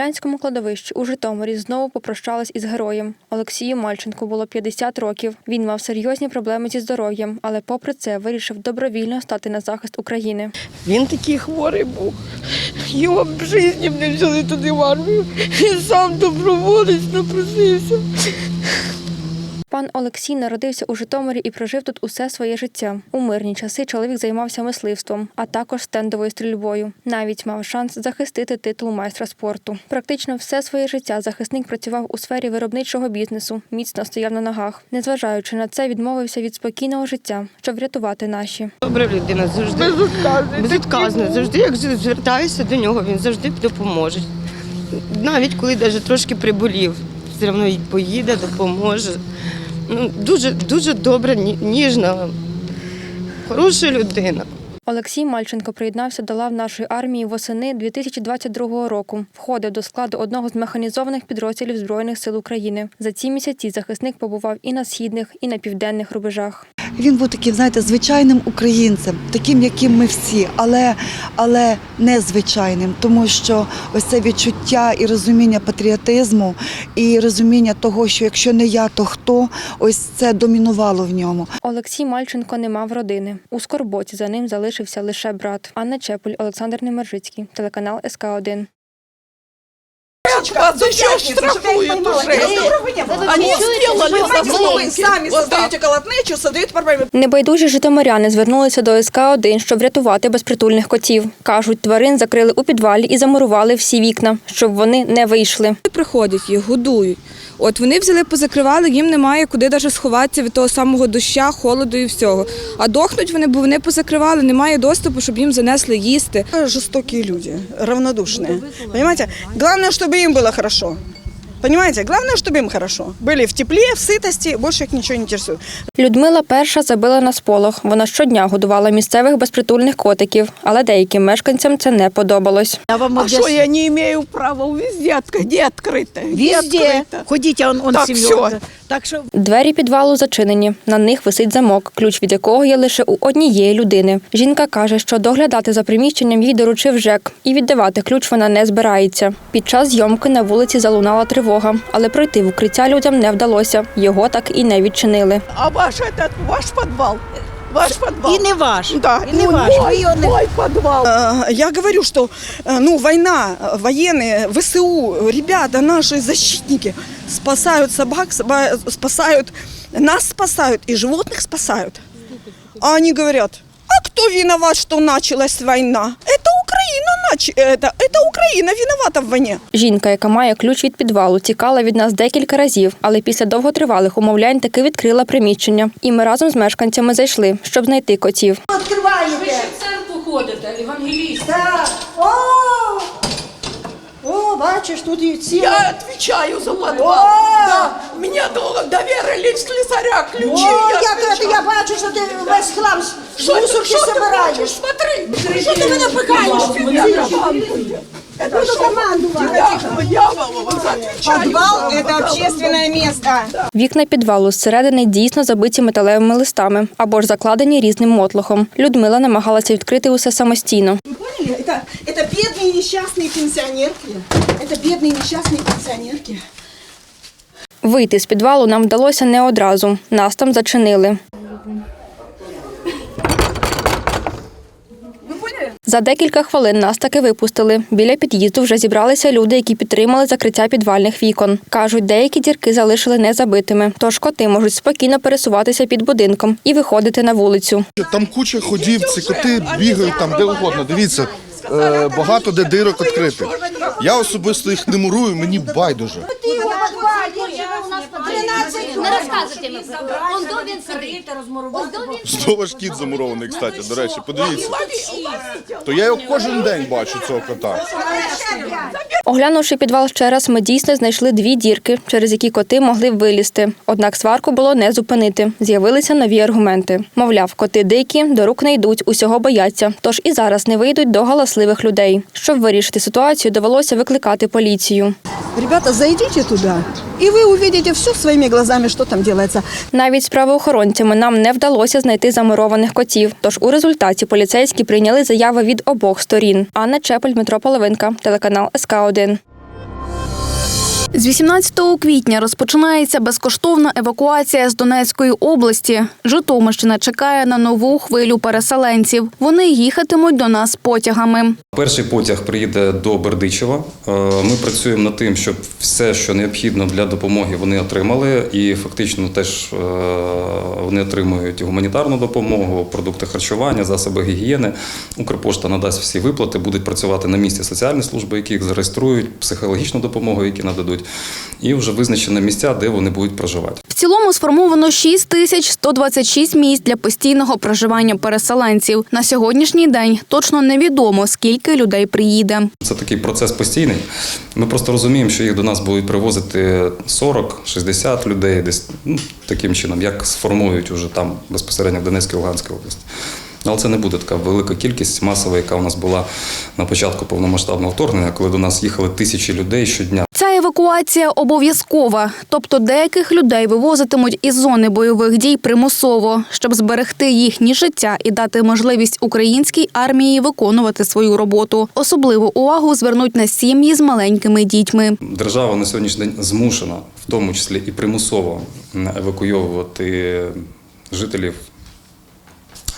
Смолянському кладовищі у Житомирі знову попрощались із героєм. Олексію Мальченку було 50 років. Він мав серйозні проблеми зі здоров'ям, але попри це вирішив добровільно стати на захист України. Він такий хворий був. Його в житті не взяли туди в армію. Сам доброволець напросився. Пан Олексій народився у Житомирі і прожив тут усе своє життя. У мирні часи чоловік займався мисливством, а також стендовою стрільбою. Навіть мав шанс захистити титул майстра спорту. Практично все своє життя захисник працював у сфері виробничого бізнесу, міцно стояв на ногах. Незважаючи на це, відмовився від спокійного життя, щоб врятувати наші. Добра людина завжди. Безотказний. Безвідказно. Завжди, як звертаюся до нього, він завжди допоможе. Навіть коли навіть трошки приболів, все одно й поїде, допоможе. Дуже, дуже добра, ніжна, хороша людина. Олексій Мальченко приєднався до лав нашої армії восени 2022 року. Входив до складу одного з механізованих підрозділів Збройних сил України. За ці місяці захисник побував і на східних, і на південних рубежах. Він був таким, знаєте, звичайним українцем, таким, яким ми всі, але, але незвичайним, тому що ось це відчуття і розуміння патріотизму, і розуміння того, що якщо не я, то хто, ось це домінувало в ньому. Олексій Мальченко не мав родини. У скорботі за ним залишився лише брат. Анна Чепуль, Олександр Немержицький, телеканал СК 1 Вас еще штрафуют уже. Они сделали Вот так. создаете колотнечу, создают проблемы. Небайдужі житомиряни звернулися до СК 1 щоб врятувати безпритульних котів. Кажуть, тварин закрили у підвалі і замурували всі вікна, щоб вони не вийшли. приходять, їх годують. От вони взяли, позакривали, їм немає куди навіть сховатися від того самого доща, холоду і всього. А дохнуть вони, бо вони позакривали, немає доступу, щоб їм занесли їсти. Жестокие люди, равнодушные. Понимаете? Главное, чтобы им было хорошо. Понимаете? Главное, чтобы им хорошо. Были в тепле, в сытости, больше их ничего не интересует. Людмила перша забила на сполох. Вона щодня годувала місцевих безпритульних котиків, але деяким мешканцям це не подобалось. Я вам А объясню. что я не имею права везде открыть? Где открыто? Где Везде. открыто? Ходите, он, он Так, семёрка. всё. Так что Двері підвалу зачинені. На них висить замок, ключ від якого є лише у однієї людини. Жінка каже, що доглядати за приміщенням їй доручив ЖЕК, і віддавати ключ вона не збирається. Під час зйомки на вулиці залунала тривога, але пройти в укриття людям не вдалося. Його так і не відчинили. А ваш этот, ваш подвал? Ваш подвал? и не ваш. Да, и не ну, ваш. мой, Вы её не- мой подвал. Э, Я говорю, что э, ну, война, э, военные, ВСУ, ребята, наши защитники спасают собак, соба- спасают, нас спасают и животных спасают. А они говорят, а кто виноват, что началась война? Это Украина, нач... это, это Украина виновата в войне. Жінка, яка має ключ від підвалу, тікала від нас декілька разів, але після довготривалих умовлянь таки відкрила приміщення. І ми разом з мешканцями зайшли, щоб знайти котів. Так. О! О, бачиш, тут і ці. Я отвечаю за подвал. О! Да, мне долго доверили слесаря ключи. О, я як ти, отвечаю. я бачу, що ти весь хлам з Что ты, мусорки что ты собираєш. хочешь? Смотри, что ты меня пугаешь? Это Буду что? командувати. Я, я вам отвечаю. Подвал – это общественное место. Вікна підвалу зсередини дійсно забиті металевими листами або ж закладені різним мотлохом. Людмила намагалася відкрити усе самостійно. Поняли? Это, это бедные несчастные пенсионерки. Это бедные несчастные пенсионерки. Вийти з підвалу нам вдалося не одразу. Нас там зачинили. За декілька хвилин нас таки випустили. Біля під'їзду вже зібралися люди, які підтримали закриття підвальних вікон. Кажуть, деякі дірки залишили незабитими, тож коти можуть спокійно пересуватися під будинком і виходити на вулицю. Там куча ходів, ці коти бігають там де угодно. Дивіться, е, багато де дирок відкритих. Я особисто їх не мурую, мені байдуже. Не розказуйте мені. Он він сидить. Он він Знову ж кіт замурований, кстати, до речі, подивіться. То я його кожен день бачу, цього кота. Оглянувши підвал ще раз, ми дійсно знайшли дві дірки, через які коти могли вилізти. Однак сварку було не зупинити. З'явилися нові аргументи. Мовляв, коти дикі, до рук не йдуть, усього бояться. Тож і зараз не вийдуть до галасливих людей. Щоб вирішити ситуацію, довелося викликати поліцію. Ребята, зайдіть туди, і ви побачите все своїми глазами, що там діляться. Навіть з правоохоронцями нам не вдалося знайти замурованих котів. Тож у результаті поліцейські прийняли заяви від обох сторін. Анна Чепель, Дмитро Половинка, телеканал СК 1 З 18 квітня розпочинається безкоштовна евакуація з Донецької області. Житомирщина чекає на нову хвилю переселенців. Вони їхатимуть до нас потягами. Перший потяг приїде до Бердичева. Е, Ми працюємо над тим, щоб все, що необхідно для допомоги, вони отримали. І фактично теж е, вони отримують гуманітарну допомогу, продукти харчування, засоби гігієни. Укрпошта надасть всі виплати, будуть працювати на місці соціальні служби, які їх зареєструють, психологічну допомогу, які нададуть, і вже визначені місця, де вони будуть проживати. В цілому сформовано 6 тисяч 126 місць для постійного проживання переселенців. На сьогоднішній день точно невідомо, скільки людей приїде. Це такий процес постійний. Ми просто розуміємо, що їх до нас будуть привозити 40-60 людей, десь ну, таким чином, як сформують уже там безпосередньо в Донецькій Луганській області. Але це не буде така велика кількість масова, яка у нас була на початку повномасштабного вторгнення, коли до нас їхали тисячі людей щодня. Ця евакуація обов'язкова, тобто деяких людей вивозитимуть із зони бойових дій примусово, щоб зберегти їхні життя і дати можливість українській армії виконувати свою роботу. Особливу увагу звернуть на сім'ї з маленькими дітьми. Держава на сьогоднішній день змушена, в тому числі і примусово, евакуйовувати жителів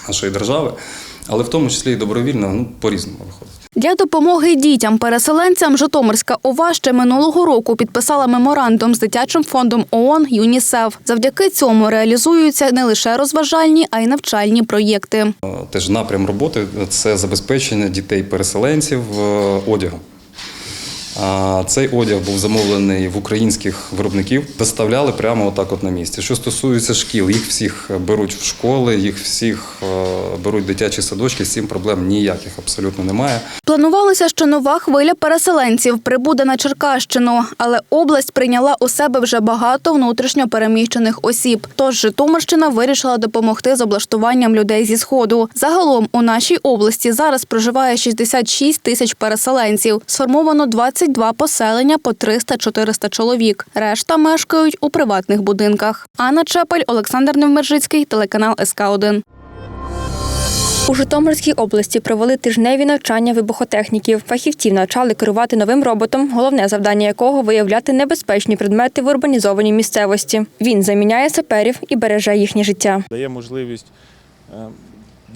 нашої держави, але в тому числі і добровільно, ну, по-різному виходить. Для допомоги дітям-переселенцям Житомирська ОВА ще минулого року підписала меморандум з дитячим фондом ООН ЮНІСЕФ. Завдяки цьому реалізуються не лише розважальні, а й навчальні проєкти. Е, Теж напрям роботи це забезпечення дітей-переселенців е, одягом. Цей одяг був замовлений в українських виробників, доставляли прямо отак от на місці. Що стосується шкіл, їх всіх беруть в школи, їх всіх е, беруть в дитячі садочки. З цим проблем ніяких абсолютно немає. Планувалося, що нова хвиля переселенців прибуде на Черкащину, але область прийняла у себе вже багато внутрішньо переміщених осіб. Тож Житомирщина вирішила допомогти з облаштуванням людей зі сходу. Загалом у нашій області зараз проживає 66 тисяч переселенців. Сформовано 22 поселення по 300-400 чоловік. Решта мешкають у приватних будинках. Анна Чепель, Олександр Невмержицький, телеканал СК 1 У Житомирській області провели тижневі навчання вибухотехніків. Фахівців навчали керувати новим роботом, головне завдання якого виявляти небезпечні предмети в урбанізованій місцевості. Він заміняє саперів і береже їхнє життя. дає можливість е,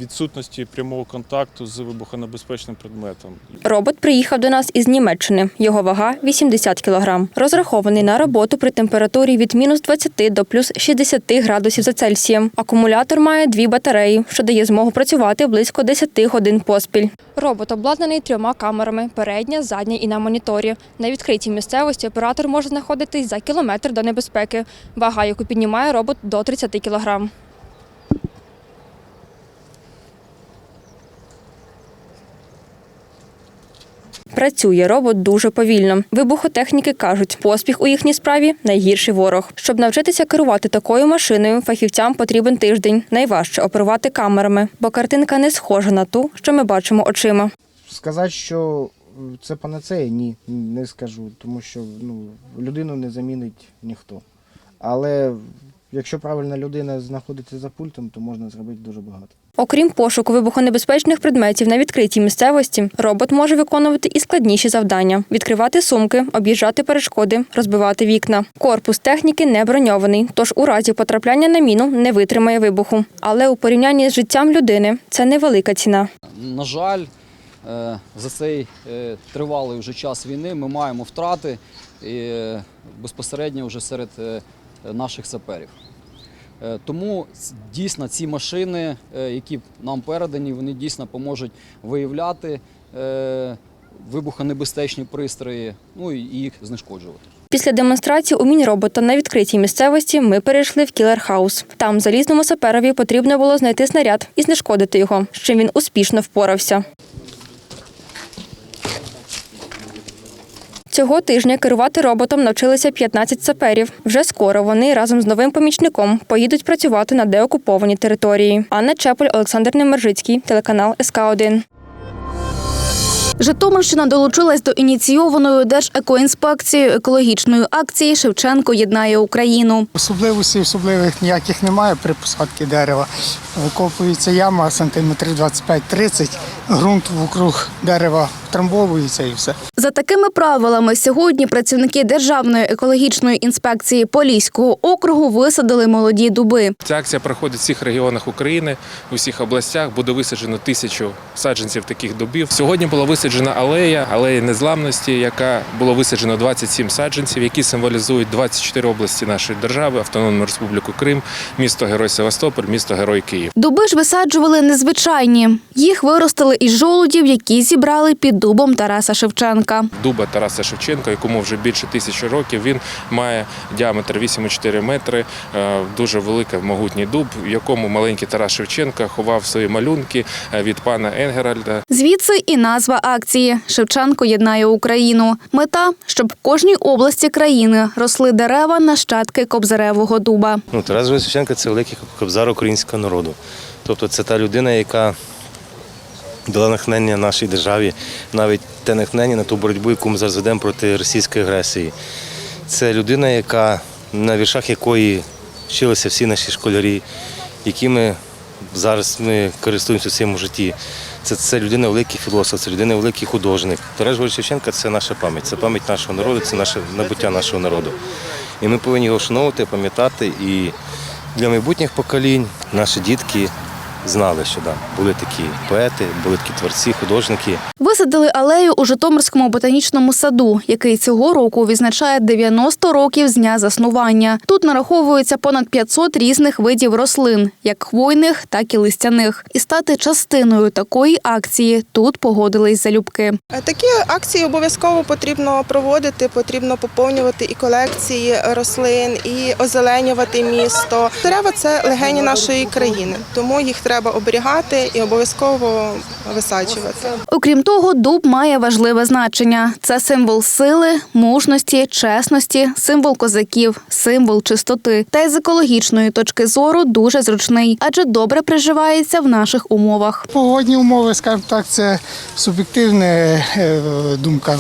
відсутності прямого контакту з вибухонебезпечним предметом. Робот приїхав до нас із Німеччини. Його вага 80 кг. Розрахований на роботу при температурі від мінус 20 до плюс 60 градусів за Цельсієм. Акумулятор має дві батареї, що дає змогу працювати близько 10 годин поспіль. Робот обладнаний трьома камерами: передня, задня і на моніторі. На відкритій місцевості оператор може знаходитись за кілометр до небезпеки. Вага, яку піднімає робот до 30 кг. Працює робот дуже повільно. Вибухотехніки кажуть, поспіх у їхній справі найгірший ворог. Щоб навчитися керувати такою машиною, фахівцям потрібен тиждень. Найважче оперувати камерами, бо картинка не схожа на ту, що ми бачимо очима. Сказати, що це панацея, ні, не скажу, тому що ну, людину не замінить ніхто. Але якщо правильна людина знаходиться за пультом, то можна зробити дуже багато. Окрім пошуку вибухонебезпечних предметів на відкритій місцевості, робот може виконувати і складніші завдання: відкривати сумки, об'їжджати перешкоди, розбивати вікна. Корпус техніки не броньований, тож у разі потрапляння на міну не витримає вибуху. Але у порівнянні з життям людини це невелика ціна. На жаль, е, за цей е, тривалий вже час війни ми маємо втрати е, безпосередньо вже серед наших саперів. Е, Тому дійсно ці машини, е, які нам передані, вони дійсно поможуть виявляти е, вибухонебезпечні пристрої, ну і їх знешкоджувати. Після демонстрації умінь робота на відкритій місцевості ми перейшли в кілер-хаус. Там залізному саперові потрібно було знайти снаряд і знешкодити його, з чим він успішно впорався. Цього тижня керувати роботом навчилися 15 саперів. Вже скоро вони разом з новим помічником поїдуть працювати на деокупованій території. Анна Чепель, Олександр Немержицький, телеканал СК 1 Житомирщина долучилась до ініційованої Держекоінспекцією екологічної акції Шевченко єднає Україну. Особливостей особливих ніяких немає при посадці дерева. Викопується яма сантиметрів 25-30, ґрунт вокруг дерева втрамбовується і все. За такими правилами сьогодні працівники Державної екологічної інспекції Поліського округу висадили молоді дуби. Ця акція проходить в всіх регіонах України, у всіх областях. Буде висаджено тисячу саджанців таких дубів. Сьогодні була висаджена алея, алея незламності, яка було висаджено 27 саджанців, які символізують 24 області нашої держави, Автономну Республіку Крим, місто Герой Севастополь, місто Герой Київ. Дуби ж висаджували незвичайні. Їх виростили із жолудів, які зібрали під дубом Тараса Шевченка. Дуба Тараса Шевченка, якому вже більше тисячі років. Він має діаметр 8,4 метри, е, дуже великий могутній дуб, в якому маленький Тарас Шевченка ховав свої малюнки е, від пана Енгеральда. Звідси і назва акції Шевченко єднає Україну. Мета, щоб в кожній області країни росли дерева нащадки кобзаревого дуба. Ну, Тарас Шевченко це великий кобзар українського народу. Тобто це та людина, яка дала натхнення нашій державі, навіть те натхнення на ту боротьбу, яку ми зараз ведемо проти російської агресії. Це людина, яка на віршах якої вчилися всі наші школярі, якими зараз ми користуємося в цьому житті. Це, це людина великий філософ, це людина великий художник. Тарас Григорович Шевченка це наша пам'ять, це пам'ять нашого народу, це наше набуття нашого народу. І ми повинні його вшановувати, пам'ятати. І для майбутніх поколінь наші дітки знали, що да, були такі поети, були такі творці, художники. Висадили алею у Житомирському ботанічному саду, який цього року відзначає 90 років з дня заснування. Тут нараховується понад 500 різних видів рослин, як хвойних, так і листяних. І стати частиною такої акції тут погодились залюбки. Такі акції обов'язково потрібно проводити, потрібно поповнювати і колекції рослин, і озеленювати місто. Дерева це легені нашої країни, тому їх треба оберігати і обов'язково висаджувати. Окрім того, дуб має важливе значення: це символ сили, мужності, чесності, символ козаків, символ чистоти. Та й з екологічної точки зору дуже зручний, адже добре приживається в наших умовах. Погодні умови, скажімо так, це суб'єктивна е, думка.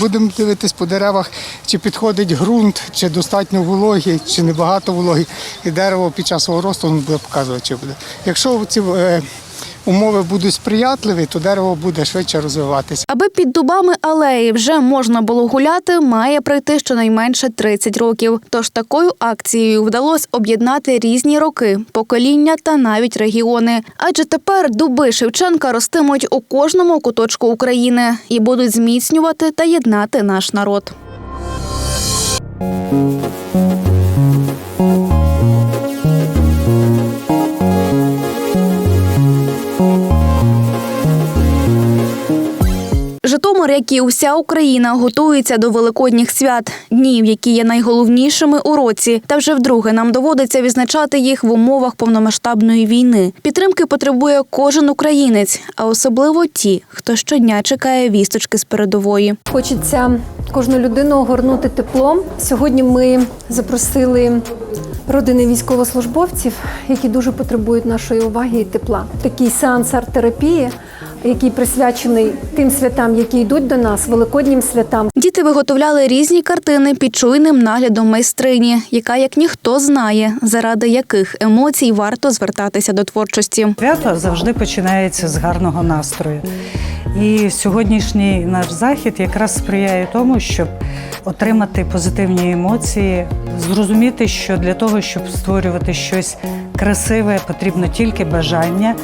Будемо дивитись по деревах, чи підходить ґрунт, чи достатньо вологі, чи небагато вологі. І дерево під час свого росту буде показувати, чи буде. Якщо ці е, умови будуть сприятливі, то дерево буде швидше розвиватися. Аби під дубами алеї вже можна було гуляти, має пройти щонайменше 30 років. Тож такою акцією вдалося об'єднати різні роки, покоління та навіть регіони. Адже тепер дуби Шевченка ростимуть у кожному куточку України і будуть зміцнювати та єднати наш народ. Житомир, як і уся Україна, готується до великодніх свят, днів, які є найголовнішими у році. Та вже вдруге нам доводиться відзначати їх в умовах повномасштабної війни. Підтримки потребує кожен українець, а особливо ті, хто щодня чекає вісточки з передової. Хочеться кожну людину огорнути теплом. Сьогодні ми запросили родини військовослужбовців, які дуже потребують нашої уваги і тепла. Такий сеанс арт-терапії, який присвячений тим святам, які йдуть до нас, великоднім святам. Діти виготовляли різні картини під чуйним наглядом майстрині, яка як ніхто знає, заради яких емоцій варто звертатися до творчості. Свято завжди починається з гарного настрою. І сьогоднішній наш захід якраз сприяє тому, щоб отримати позитивні емоції, зрозуміти, що для того, щоб створювати щось красиве, потрібно тільки бажання.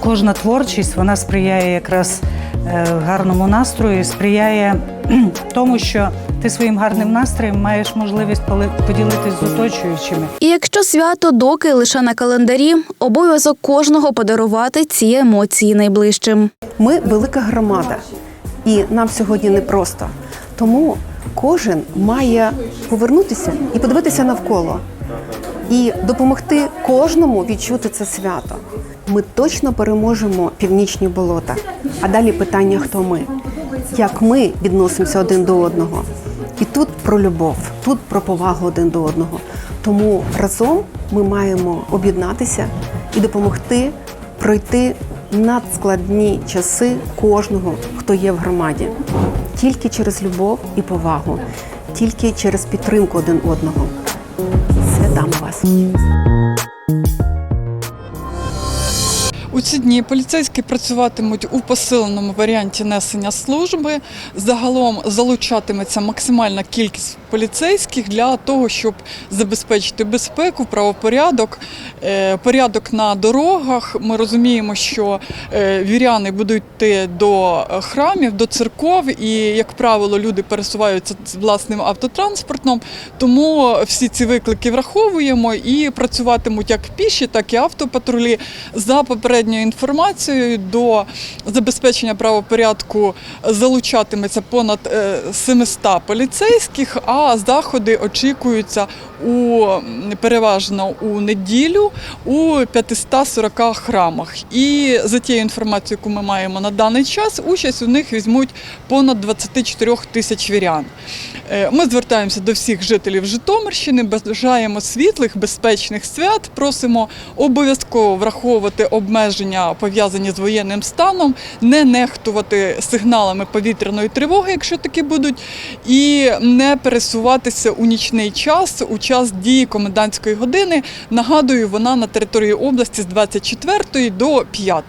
Кожна творчість вона сприяє якраз е, гарному настрою, сприяє тому, що ти своїм гарним настроєм маєш можливість поділитись з оточуючими. І якщо свято доки лише на календарі, обов'язок кожного подарувати ці емоції найближчим. Ми велика громада, і нам сьогодні непросто. Тому кожен має повернутися і подивитися навколо, і допомогти кожному відчути це свято. Ми точно переможемо північні болота. А далі питання, хто ми, як ми відносимося один до одного. І тут про любов, тут про повагу один до одного. Тому разом ми маємо об'єднатися і допомогти пройти надскладні часи кожного, хто є в громаді. Тільки через любов і повагу, тільки через підтримку один одного. Ці дні поліцейські працюватимуть у посиленому варіанті несення служби. Загалом залучатиметься максимальна кількість поліцейських для того, щоб забезпечити безпеку, правопорядок, е, порядок на дорогах. Ми розуміємо, що е, віряни будуть йти до храмів, до церков, і, як правило, люди пересуваються з власним автотранспортом. Тому всі ці виклики враховуємо і працюватимуть як піші, так і автопатрулі за попередньою інформацією до забезпечення правопорядку залучатиметься понад е, 700 поліцейських, а заходи очікуються у переважно у неділю у 540 храмах. І за тією інформацією, яку ми маємо на даний час, участь у них візьмуть понад 24 тисяч вірян. Е, Ми звертаємося до всіх жителів Житомирщини, бажаємо світлих, безпечних свят. Просимо обов'язково враховувати обмеження, пов'язані з воєнним станом, не нехтувати сигналами повітряної тривоги, якщо такі будуть, і не пересуватися у нічний час, у час дії комендантської години. Нагадую, вона на території області з 24 до 5.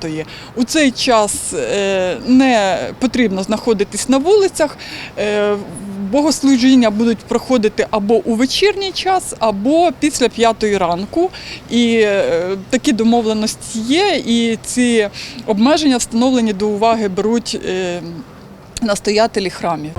У цей час е, не потрібно знаходитись на вулицях. Е, Богослужіння будуть проходити або у вечірній час, або після п'ятої ранку. І е, такі домовленості є, і ці обмеження встановлені до уваги беруть настоятелі храмів.